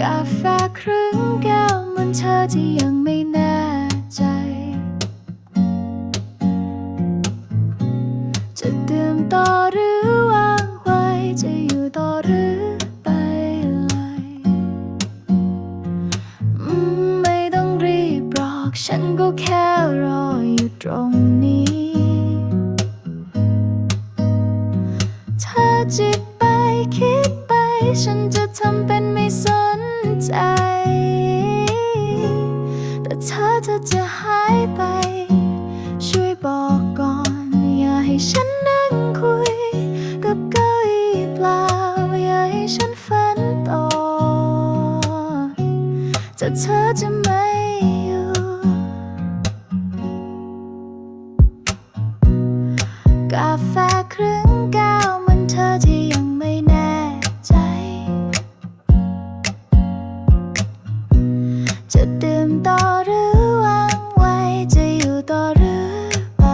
กาแฟครึ่งแก้วมันเธอที่ยังไม่แน่ใจ จะดื่มต่อหรือวางไว้ จะอยู่ต่อหรือไปเลยอืมไม่ต้องรีบหรอก ฉันก็แค่รออยู่ตรงนี้ เธอจิตไปคิดไป ฉันจะทำเป็นไม่สน ใจ แต่เธอเธอจะหายไป ช่วยบอกก่อน อย่าให้ฉันนั่งคุย กับเก้าอี้เปล่า อย่าให้ฉันฝันต่อแต่เธอจะไม่อยู่ กาแฟครึ่ง จะดื่มต่อหรือวางไว้จะอยู่ต่อหรือไป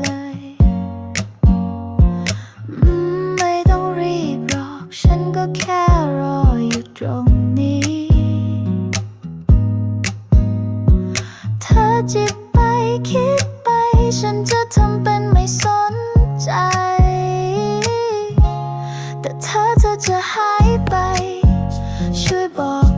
เลยอืมไม่ต้องรีบหรอก ฉันก็แค่รออยู่ตรงนี้ เธอจิตไปคิดไป ฉันจะทำเป็นไม่สนใจ แต่เธอเธอจะหายไป ช่วยบอก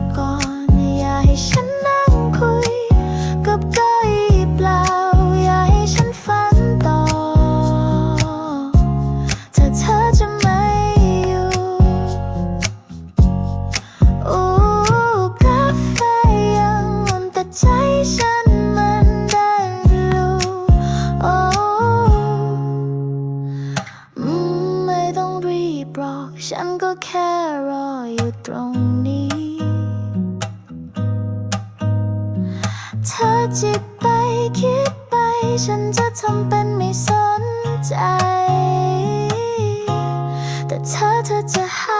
ฉันมันได้รู้โอ้ไม่ต้องรีบรอกฉันก็แค่รออยู่ตรงนี้ เธอจิตไปคิดไป ฉันจะทำเป็นไม่สนใจ แต่เธอเธอจะหา